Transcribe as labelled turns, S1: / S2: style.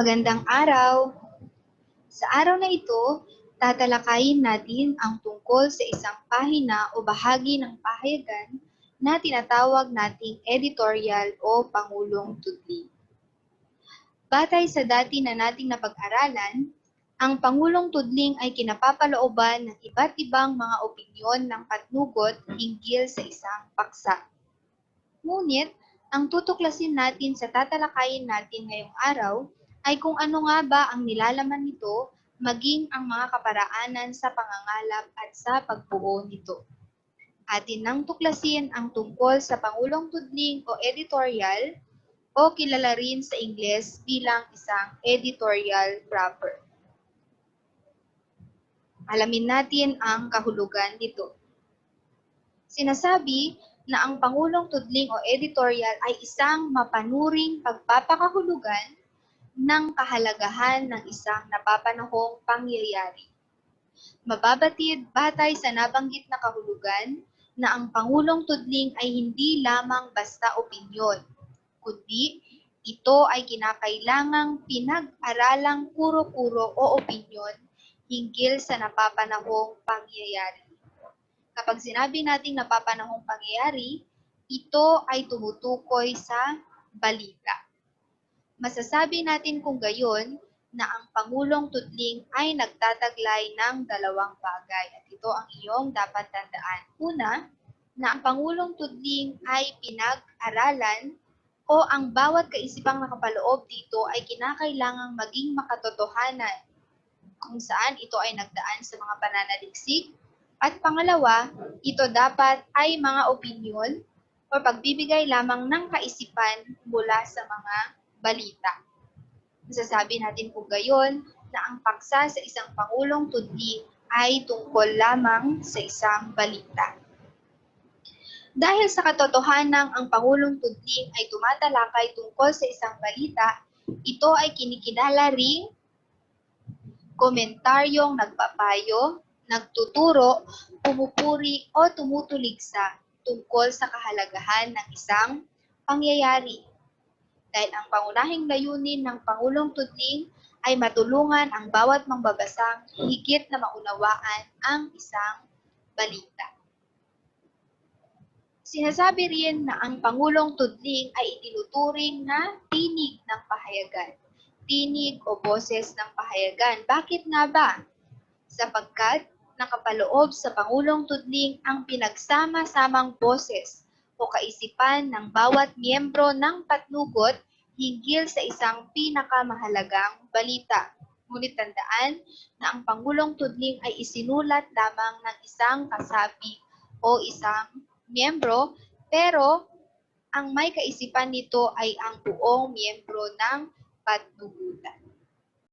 S1: Magandang araw! Sa araw na ito, tatalakayin natin ang tungkol sa isang pahina o bahagi ng pahayagan na tinatawag nating editorial o Pangulong Tudling. Batay sa dati na nating napag-aralan, ang Pangulong Tudling ay kinapapalooban ng iba't ibang mga opinyon ng patnugot hinggil sa isang paksa. Ngunit, ang tutuklasin natin sa tatalakayin natin ngayong araw ay kung ano nga ba ang nilalaman nito maging ang mga kaparaanan sa pangangalap at sa pagbuo nito. Atin nang tuklasin ang tungkol sa Pangulong Tudling o editorial o kilala rin sa Ingles bilang isang editorial proper. Alamin natin ang kahulugan nito. Sinasabi na ang Pangulong Tudling o editorial ay isang mapanuring pagpapakahulugan ng kahalagahan ng isang napapanahong pangyayari. Mababatid batay sa nabanggit na kahulugan na ang Pangulong Tudling ay hindi lamang basta opinyon, kundi ito ay kinakailangang pinag-aralang kuro-kuro o opinyon hinggil sa napapanahong pangyayari. Kapag sinabi nating napapanahong pangyayari, ito ay tumutukoy sa balita. Masasabi natin kung gayon na ang Pangulong Tudling ay nagtataglay ng dalawang bagay at ito ang iyong dapat tandaan. Una, na ang Pangulong Tudling ay pinag-aralan o ang bawat kaisipang nakapaloob dito ay kinakailangang maging makatotohanan kung saan ito ay nagdaan sa mga pananaliksik at pangalawa, ito dapat ay mga opinyon o pagbibigay lamang ng kaisipan mula sa mga balita. Masasabi natin po gayon na ang paksa sa isang Pangulong Tudling ay tungkol lamang sa isang balita. Dahil sa katotohanang ang Pangulong Tudling ay tumatalakay tungkol sa isang balita, ito ay kinikilala ring komentaryong nagpapayo, nagtuturo, pumupuri o tumutuligsa tungkol sa kahalagahan ng isang pangyayari. Dahil ang pangunahing layunin ng Pangulong Tudling ay matulungan ang bawat mangbabasang higit na maunawaan ang isang balita. Sinasabi rin na ang Pangulong Tudling ay itinuturing na tinig ng pahayagan. Tinig o boses ng pahayagan. Bakit nga ba? Sapagkat nakapaloob sa Pangulong Tudling ang pinagsama-samang boses o kaisipan ng bawat miyembro ng patnugot hinggil sa isang pinakamahalagang balita. Ngunit tandaan na ang Pangulong Tudling ay isinulat lamang ng isang kasapi o isang miyembro, pero ang may kaisipan nito ay ang buong miyembro ng patnugutan.